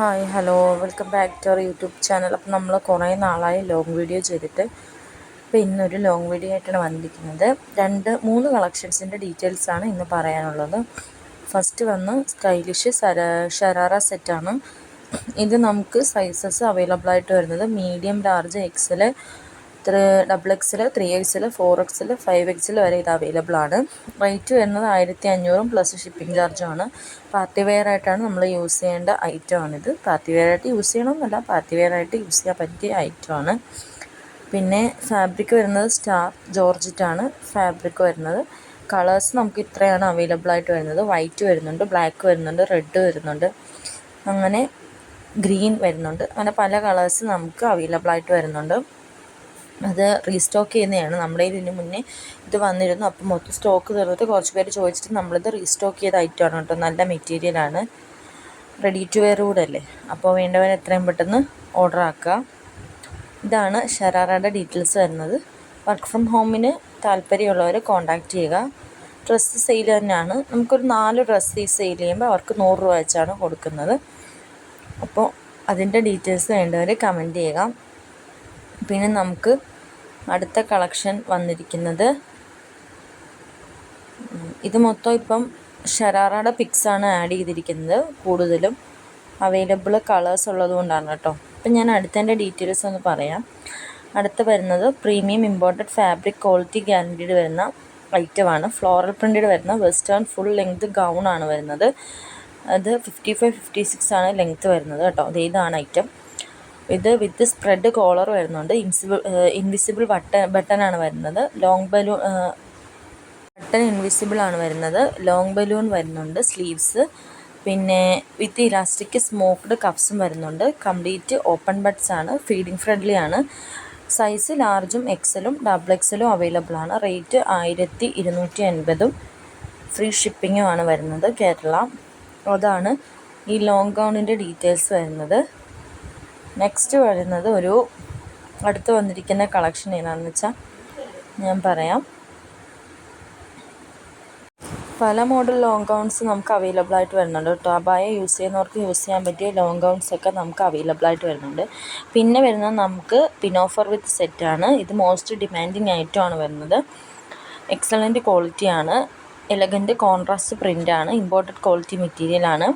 Hi hello. Welcome back to our YouTube channel. അപ്പോൾ നമ്മൾ കുറേ നാളായി ലോങ് വീഡിയോ ചെയ്തിട്ട് അപ്പോൾ ഇന്നൊരു ലോങ് വീഡിയോ ആയിട്ടാണ് വന്നിരിക്കുന്നത്. രണ്ട് മൂന്ന് കളക്ഷൻസിന്റെ ഡീറ്റെയിൽസാണ് ഇന്ന് പറയാനുള്ളത്. ഫസ്റ്റ് വന്ന് സ്റ്റൈലിഷ് ഷരാറ സെറ്റാണ്. ഇത് നമുക്ക് സൈസസ് അവൈലബിൾ ആയിട്ട് വരുന്നത്. Medium large XL three double XL three XL four XL five XL വരെ ഇത് അവൈലബിൾ ആണ്. റേറ്റ് വരുന്നത് ആയിരത്തി അഞ്ഞൂറും പ്ലസ് ഷിപ്പിംഗ് ചാർജുമാണ് പാർട്ടി വെയർ ആയിട്ടാണ് നമ്മൾ യൂസ് ചെയ്യേണ്ട ഐറ്റമാണിത് പാർട്ടി വെയർ ആയിട്ട് യൂസ് ചെയ്യണമെന്നല്ല പാർട്ടി വെയർ ആയിട്ട് യൂസ് ചെയ്യാൻ പറ്റിയ ഐറ്റമാണ് പിന്നെ ഫാബ്രിക് വരുന്നത് സ്റ്റാർ ജോർജിറ്റാണ് ഫാബ്രിക് വരുന്നത് കളേഴ്സ് നമുക്ക് ഇത്രയാണ് അവൈലബിൾ ആയിട്ട് വരുന്നത്. വൈറ്റ് വരുന്നുണ്ട് ബ്ലാക്ക് വരുന്നുണ്ട് റെഡ് വരുന്നുണ്ട്. അങ്ങനെ ഗ്രീൻ വരുന്നുണ്ട്. അങ്ങനെ പല കളേഴ്സ് നമുക്ക് അവൈലബിൾ ആയിട്ട് വരുന്നുണ്ട്. അത് റീസ്റ്റോക്ക് ചെയ്യുന്നതാണ്. നമ്മുടെ ഇതിന് മുന്നേ ഇത് വന്നിരുന്നു. അപ്പം മൊത്തം സ്റ്റോക്ക് തീർന്നിട്ട് കുറച്ച് പേര് ചോദിച്ചിട്ട് നമ്മളിത് റീസ്റ്റോക്ക് ചെയ്ത ഐറ്റമാണ് കേട്ടോ. നല്ല മെറ്റീരിയലാണ് റെഡി ടു വെയർ കൂടെ അല്ലേ അപ്പോൾ വേണ്ടവർ എത്രയും പെട്ടെന്ന് ഓർഡർ ആക്കുക ഇതാണ് ഷറാറയുടെ ഡീറ്റെയിൽസ് വരുന്നത്. വർക്ക് ഫ്രം ഹോമിന് താല്പര്യമുള്ളവർ കോൺടാക്റ്റ് ചെയ്യുക. ഡ്രസ്സ് സെയിൽ തന്നെയാണ്. നമുക്കൊരു നാല് ഡ്രസ്സ് ഈ സെയിൽ ചെയ്യുമ്പോൾ അവർക്ക് നൂറ് രൂപ വെച്ചാണ് കൊടുക്കുന്നത്. അപ്പോൾ അതിന്റെ ഡീറ്റെയിൽസ് വേണ്ടവർ കമന്റ് ചെയ്യുക. പിന്നെ നമുക്ക് അടുത്ത കളക്ഷൻ വന്നിരിക്കുന്നത്. ഇത് മൊത്തം ഇപ്പം ഷരാറയുടെ പിക്സാണ് ആഡ് ചെയ്തിരിക്കുന്നത്. കൂടുതലും അവൈലബിൾ കളേഴ്സ് ഉള്ളത് കൊണ്ടാണ് കേട്ടോ. അപ്പം ഞാൻ അടുത്തതിന്റെ ഡീറ്റെയിൽസ് ഒന്ന് പറയാം. അടുത്ത് വരുന്നത് premium imported fabric quality guaranteed വരുന്ന ഐറ്റമാണ് ഫ്ലോറൽ പ്രിന്റഡ് വരുന്ന വെസ്റ്റേൺ ഫുൾ ലെങ്ത് ഗൗൺ ആണ് വരുന്നത്. അത് ഫിഫ്റ്റി ഫൈവ് ഫിഫ്റ്റി സിക്സ് ആണ് ലെങ്ത്ത് വരുന്നത് കേട്ടോ. അത് ഇതാണ് ഐറ്റം ഇത് വിത്ത് സ്പ്രെഡ് കോളർ വരുന്നുണ്ട്. ഇൻസിബിൾ ഇൻവിസിബിൾ ബട്ടൺ ബട്ടണാണ് വരുന്നത്. ലോങ് ബലൂൺ ബട്ടൺ ഇൻവിസിബിൾ ആണ് വരുന്നത്. ലോങ് ബലൂൺ വരുന്നുണ്ട് സ്ലീവ്സ്. പിന്നെ വിത്ത് ഇലാസ്റ്റിക് സ്മോക്ക്ഡ് കപ്സും വരുന്നുണ്ട്. കംപ്ലീറ്റ് ഓപ്പൺ ബട്ട്സ് ആണ്. ഫീഡിങ് ഫ്രണ്ട്ലി ആണ്. സൈസ് ലാർജും എക്സലും ഡബിൾ എക്സലും അവൈലബിൾ ആണ്. റേറ്റ് ആയിരത്തി ഇരുന്നൂറ്റി അൻപതും ഫ്രീ ഷിപ്പിങ്ങും ആണ് വരുന്നത് കേരള. അതാണ് ഈ ലോങ് ഗൗണിന്റെ ഡീറ്റെയിൽസ് വരുന്നത്. നെക്സ്റ്റ് വരുന്നത് ഒരു അടുത്ത് വന്നിരിക്കുന്ന കളക്ഷൻ ഏതാണെന്ന് വെച്ചാൽ ഞാൻ പറയാം. പല മോഡൽ ലോങ് ഗൗൺസ് നമുക്ക് അവൈലബിൾ ആയിട്ട് വരുന്നുണ്ട് കേട്ടോ. അബായ യൂസ് ചെയ്യുന്നവർക്ക് യൂസ് ചെയ്യാൻ പറ്റിയ ലോങ് ഗൗൺസ് ഒക്കെ നമുക്ക് അവൈലബിൾ ആയിട്ട് വരുന്നുണ്ട്. പിന്നെ വരുന്നത് നമുക്ക് പിനോഫർ വിത്ത് സെറ്റാണ് ഇത് മോസ്റ്റ് ഡിമാൻഡിങ് ഐറ്റമാണ് വരുന്നത്. എക്സലന്റ് ക്വാളിറ്റിയാണ് എലഗന്റ് കോൺട്രാസ്റ്റ് പ്രിന്റാണ് ഇമ്പോർട്ടഡ് ക്വാളിറ്റി മെറ്റീരിയലാണ്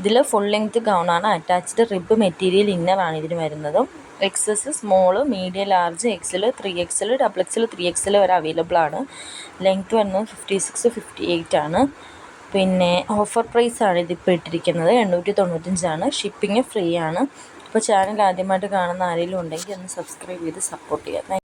ഇതിൽ ഫുൾ ലെങ്ത് ഗൗണാണ് അറ്റാച്ച്ഡ് റിബ് മെറ്റീരിയൽ ഇന്നറാണ് ഇതിന് വരുന്നത്. XS small medium large XL three XL double XL three XL വരെ അവൈലബിൾ ആണ്. ലെങ്ത് വരുന്നത് ഫിഫ്റ്റി സിക്സ് ഫിഫ്റ്റി എയ്റ്റ് ആണ്. പിന്നെ ഓഫർ പ്രൈസ് ആണ് ഇതിപ്പോൾ ഇട്ടിരിക്കുന്നത്. എണ്ണൂറ്റി തൊണ്ണൂറ്റഞ്ചാണ് ഷിപ്പിംഗ് ഫ്രീ ആണ്. അപ്പോൾ ചാനൽ ആദ്യമായിട്ട് കാണുന്ന ആരെങ്കിലും ഉണ്ടെങ്കിൽ ഒന്ന് സബ്സ്ക്രൈബ് ചെയ്ത് സപ്പോർട്ട് ചെയ്യാം